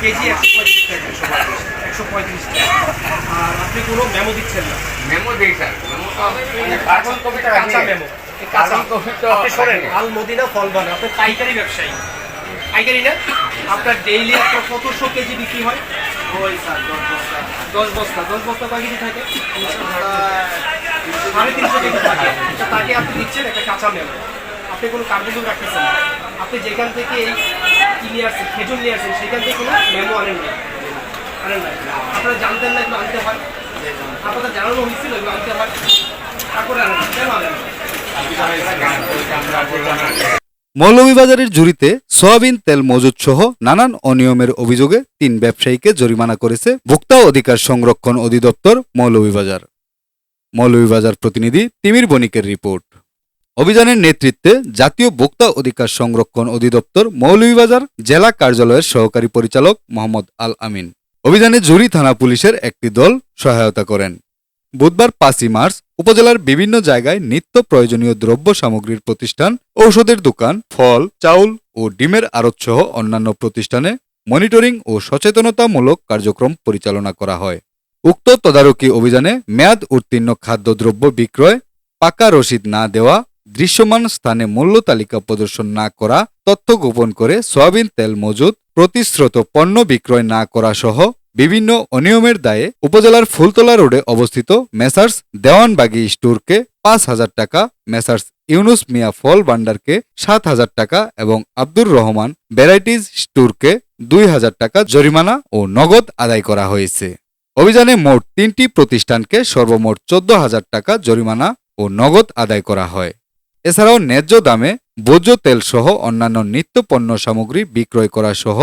KG একশো পঁয়ত্রিশ টাকা একশো পঁয়ত্রিশ টাকা। আর আপনি কোনো মেমো দিচ্ছেন না? মেমো দেই স্যার। মেমো তো কাঁচা মেমো কাঁচা কার্বন কপি তো আপনি শোনেন আছে। আল মদিনা ফল বানা আপনি পাইকারি ব্যবসায়ী। পাইকারি না? আপনার ডেইলি আপনার কেজি বিক্রি হয়। ওই স্যার দশ বস্তা। দশ বস্তা। দশ বস্তা থাকে? সাড়ে তিনশো কেজি থাকে। তো তাকে আপনি দিচ্ছেন একটা কাঁচা মেমো আপনি কোনো কার্বন রাখতেছেন না। আপনি যেখান থেকে এই কি নিয়ে আসছেন, খেজুর নিয়ে আসছেন, সেখান থেকে কোনো মেমো আনেন না আনেন না আপনারা জানতেন না এগুলো আনতে হয়? আপনাদের জানানো হয়েছিল এগুলো আনতে হয়? তারপরে আনেন। কেন আনেন? মৌলভীবাজারের জুড়িতে সয়াবিন, তেল মজুদ সহ নানান অনিয়মের অভিযোগে তিন ব্যবসায়ীকে জরিমানা করেছে ভোক্তা অধিকার সংরক্ষণ অধিদপ্তর মৌলভীবাজার। মৌলভীবাজার প্রতিনিধি তিমির বণিকের রিপোর্ট। অভিযানের নেতৃত্বে জাতীয় ভোক্তা অধিকার সংরক্ষণ অধিদপ্তর মৌলভীবাজার জেলা কার্যালয়ের সহকারী পরিচালক মোহাম্মদ আল আমিন অভিযানে জুরি থানা পুলিশের একটি দল সহায়তা করেন। বুধবার পাঁচই মার্চ উপজেলার বিভিন্ন জায়গায় নিত্য প্রয়োজনীয় দ্রব্য সামগ্রীর প্রতিষ্ঠান, ঔষধের দোকান, ফল, চাউল ও ডিমের আড়ত সহ অন্যান্য প্রতিষ্ঠানে মনিটরিং ও সচেতনতামূলক কার্যক্রম পরিচালনা করা হয়। উক্ত তদারকি অভিযানে মেয়াদ উত্তীর্ণ খাদ্যদ্রব্য বিক্রয় পাকা রসিদ না দেওয়া দৃশ্যমান স্থানে মূল্য তালিকা প্রদর্শন না করা, তথ্য গোপন করে সয়াবিন তেল মজুদ, প্রতিশ্রুত পণ্য বিক্রয় না করা সহ বিভিন্ন অনিয়মের দায়ে উপজেলার ফুলতলা রোডে অবস্থিত মেসার্স দেওয়ানবাগি স্টোরকে পাঁচ হাজার টাকা, মেসার্স ইউনুস মিয়া ফল ভান্ডারকে সাত হাজার টাকা এবং আব্দুর রহমান ভ্যারাইটিজ স্টোরকে দুই হাজার টাকা জরিমানা ও নগদ আদায় করা হয়েছে। অভিযানে মোট তিনটি প্রতিষ্ঠানকে সর্বমোট চোদ্দ হাজার টাকা জরিমানা ও নগদ আদায় করা হয়। এছাড়াও ন্যায্য দামে ভোজ্য তেল সহ অন্যান্য নিত্য পণ্য সামগ্রী বিক্রয় করা সহ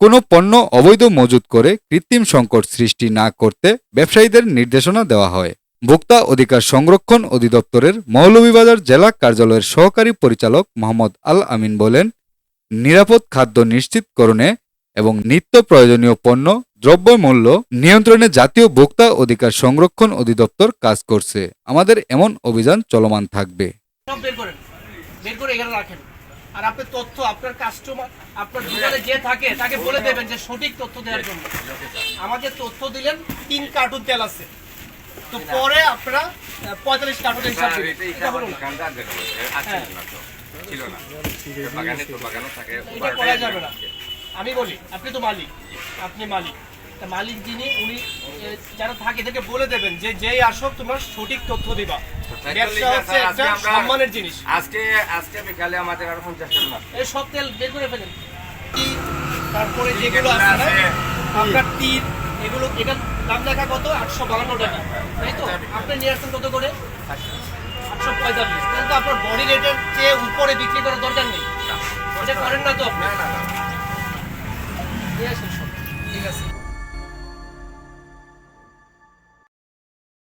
কোনো পণ্য অবৈধ মজুত করে কৃত্রিম সংকট সৃষ্টি না করতে ব্যবসায়ীদের নির্দেশনা দেওয়া হয়। ভোক্তা অধিকার সংরক্ষণ অধিদপ্তরের মৌলভীবাজার জেলা কার্যালয়ের সহকারী পরিচালক মোহাম্মদ আল আমিন বলেন, নিরাপদ খাদ্য নিশ্চিতকরণে এবং নিত্য প্রয়োজনীয় পণ্য দ্রব্যমূল্য নিয়ন্ত্রণে জাতীয় ভোক্তা অধিকার সংরক্ষণ অধিদপ্তর কাজ করছে। আমাদের এমন অভিযান চলমান থাকবে। সব বের করেন। বের করে এখানে রাখেন। আর আপনার তথ্য আপনার কাস্টমার আপনার দোকানে যে থাকে তাকে বলে দেবেন যে সঠিক তথ্য দেওয়ার জন্য। আমাকে তথ্য দিলেন তিন কার্টুন তেল আছে। তো পরে আপনারা পঁয়তাল্লিশ কার্টুন হিসাব দিবেন। এটা হলো হ্যাঁ। না তো, ছিল না। বাগানে তো বাগানও থাকে, এটা করা যাবে না। আমি বলি আপনি তো মালিক আপনি মালিক। তা মালিক যিনি উনি যারা থাকে এদেরকে বলে দেবেন যে যেই আসুক তোমার সঠিক তথ্য দিবা। ব্যবসা হচ্ছে একটা সম্মানের জিনিস। আজকে আজকে বিকালে আমাদের আরও পঞ্চাশ টাকা এই সব তেল বের করে ফেলেন। তারপরে যেগুলো যেগুলো আছে। আপনার এগুলো এটার দাম লেখা কত? আটশো বাহান্ন টাকা। তাই তো? আপনি নিয়ে আসছেন কত করে? আটশো পঁয়তাল্লিশ। কিন্তু আপনার বডি রেটের চেয়ে উপরে বিক্রি করার দরকার নেই। এটা করেন না তো আপনি।